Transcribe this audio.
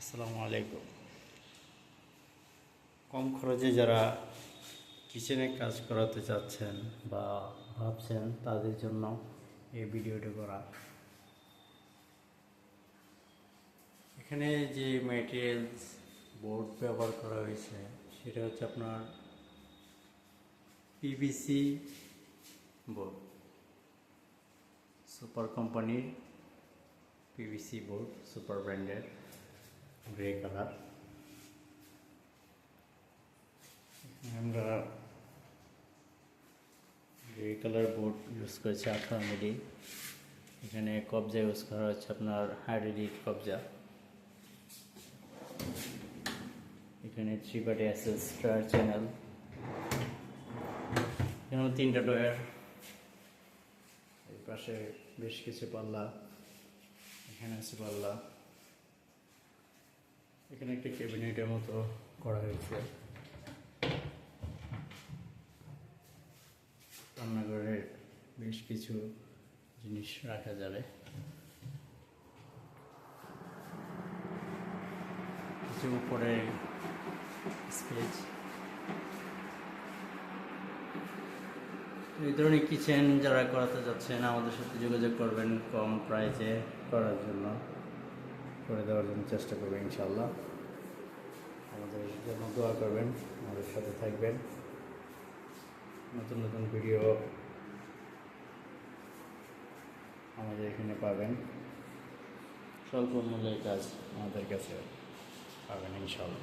আসসালামু আলাইকুম। কম খরচে যারা কিচেনে কাজ করাতে চাচ্ছেন বা ভাবছেন তাদের জন্য এই ভিডিওটি করা। এখানে যে ম্যাটেরিয়ালস বোর্ড ব্যবহার করা হয়েছে, সেটা হচ্ছে আপনার পিভিসি বোর্ড সুপার কোম্পানির পিভিসি বোর্ড সুপার ব্র্যান্ডের গ্রে কালার আমরা গ্রে কালার বোর্ড ইউজ করেছি আঠারো মিলি। এখানে কবজা ইউজ করা হচ্ছে আপনার হাইড্রোলিক কবজা। এখানে থ্রি পার্টি অ্যাসেস স্টার চ্যানেল এখানে তিনটা ডয়ার। এই পাশে বেশ কিছু পাল্লা। এখানে আছে পাল্লা। এখানে একটা ক্যাবিনেটের মতো করা হয়েছে। রান্নাঘরের বেশ কিছু জিনিস রাখা যাবে। কিছু উপরে স্পেস এই ধরনের কিচেন যারা করাতে যাচ্ছেন, আমাদের সাথে যোগাযোগ করবেন কম প্রাইসে করার জন্য। করে দেওয়ার জন্য চেষ্টা করবে ইনশাল্লাহ আমাদের জন্য দোয়া করবেন, আমাদের সাথে থাকবেন। নতুন নতুন ভিডিও আমাদের এখানে পাবেন। স্বল্প মূল্যের কাজ আমাদের কাছে পাবেন ইনশাল্লাহ